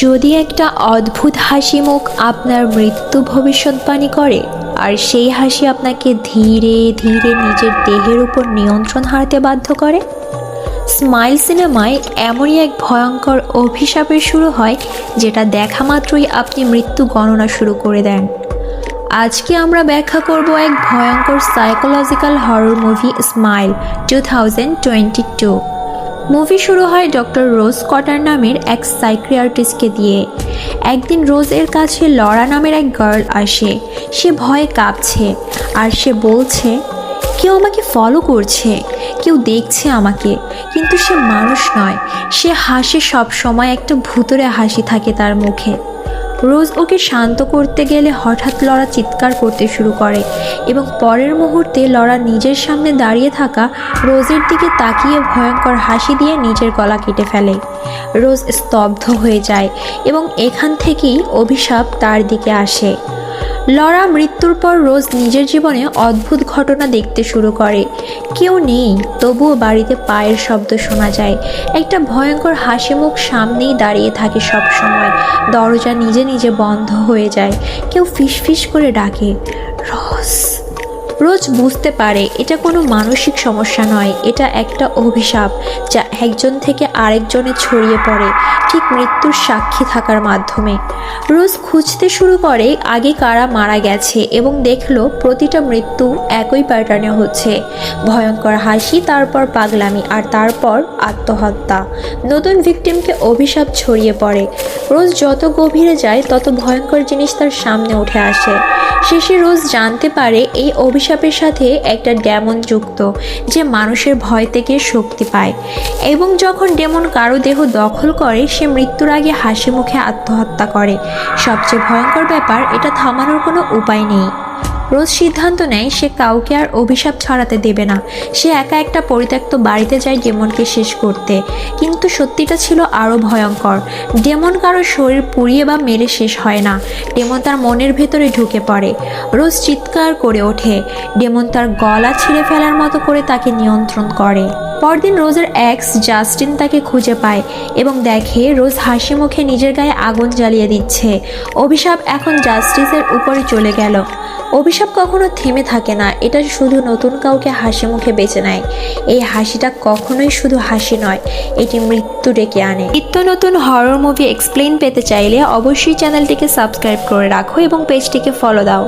যদি একটা অদ্ভুত হাসি মুখ আপনার মৃত্যু ভবিষ্যৎবাণী করে, আর সেই হাসি আপনাকে ধীরে ধীরে নিজের দেহের উপর নিয়ন্ত্রণ হারাতে বাধ্য করে? স্মাইল সিনেমায় এমনই এক ভয়ঙ্কর অভিশাপের শুরু হয়, যেটা দেখা মাত্রই আপনি মৃত্যু গণনা শুরু করে দেন। আজকে আমরা ব্যাখ্যা করব এক ভয়ঙ্কর psychological horror movie Smile two thousand twenty two movie শুরু হয় ডক্টর রোজ কটার নামের এক সাইক্রিয়ার্টিস্টকে দিয়ে। একদিন রোজ এর কাছে লরা নামের এক গার্ল আসে। সে ভয়ে কাঁপছে আর সে বলছে, কেউ আমাকে ফলো করছে, কেউ দেখছে আমাকে। কিন্তু সে মানুষ নয়, সে হাসে সব সময় একটা ভুতুরে হাসি থাকে তার মুখে। রোজ ওকে শান্ত করতে গেলে হঠাৎ লড়া চিৎকার করতে শুরু করে এবং পরের মুহূর্তে লড়া নিজের সামনে দাঁড়িয়ে থাকা রোজের দিকে তাকিয়ে ভয়ঙ্কর হাসি দিয়ে নিজের গলা কেটে ফেলে। রোজ স্তব্ধ হয়ে যায় এবং এখান থেকেই অভিশাপ তার দিকে আসে। লরা মৃত্যুর পর রোজ নিজের জীবনে অদ্ভুত ঘটনা দেখতে শুরু করে। কেউ নেই, তবুও বাড়িতে পায়ের শব্দ শোনা যায়। একটা ভয়ঙ্কর হাসি মুখ সামনেই দাঁড়িয়ে থাকে সব সময় দরজা নিজে নিজে বন্ধ হয়ে যায়। কেউ ফিসফিস করে ডাকে, রস! রোজ বুঝতে পারে, এটা কোনো মানসিক সমস্যা নয়, এটা একটা অভিশাপ যা একজন থেকে আরেকজনে ছড়িয়ে পড়ে, ঠিক মৃত্যুর সাক্ষী থাকার মাধ্যমে। রোজ খুঁজতে শুরু করে, আগে কারা মারা গেছে এবং দেখল প্রতিটা মৃত্যু একই প্যাটার্নে হচ্ছে। ভয়ঙ্কর হাসি, তারপর পাগলামি, আর তারপর আত্মহত্যা। নতুন ভিকটিমকে অভিশাপ ছড়িয়ে পড়ে। রোজ যত গভীরে যায়, তত ভয়ঙ্কর জিনিস তার সামনে উঠে আসে। শেষে রোজ জানতে পারে এই অভিশাপের সাথে একটা ডেমন যুক্ত, যে মানুষের ভয় থেকে শক্তি পায়। এবং যখন ডেমন কারও দেহ দখল করে, সে মৃত্যুর আগে হাসি মুখে আত্মহত্যা করে। সবচেয়ে ভয়ঙ্কর ব্যাপার, এটা থামানোর কোনো উপায় নেই। রোজ সিদ্ধান্ত নেয় সে কাউকে আর অভিশাপ ছড়াতে দেবে না। সে একা একটা পরিত্যক্ত বাড়িতে যায় ডেমনকে শেষ করতে। কিন্তু সত্যিটা ছিল আরও ভয়ঙ্কর। ডেমন কারও শরীর পুড়িয়ে বা মেরে শেষ হয় না। ডেমন তার মনের ভেতরে ঢুকে পড়ে। রোজ চিৎকার করে ওঠে। ডেমন তার গলা ছিঁড়ে ফেলার মতো করে তাকে নিয়ন্ত্রণ করে। পরদিন রোজের এক্স জাস্টিন তাকে খুঁজে পায় এবং দেখে রোজ হাসি মুখে নিজের গায়ে আগুন জ্বালিয়ে দিচ্ছে। অভিশাপ এখন জাস্টিসের উপরে চলে গেল। অভিশাপ কখনো থেমে থাকে না, এটা শুধু নতুন কাউকে হাসি মুখে বেঁচে নেয়। এই হাসিটা কখনোই শুধু হাসি নয়, এটি মৃত্যু ডেকে আনে। নিত্য নতুন হরর মুভি এক্সপ্লেন পেতে চাইলে অবশ্যই চ্যানেলটিকে সাবস্ক্রাইব করে রাখো এবং পেজটিকে ফলো দাও।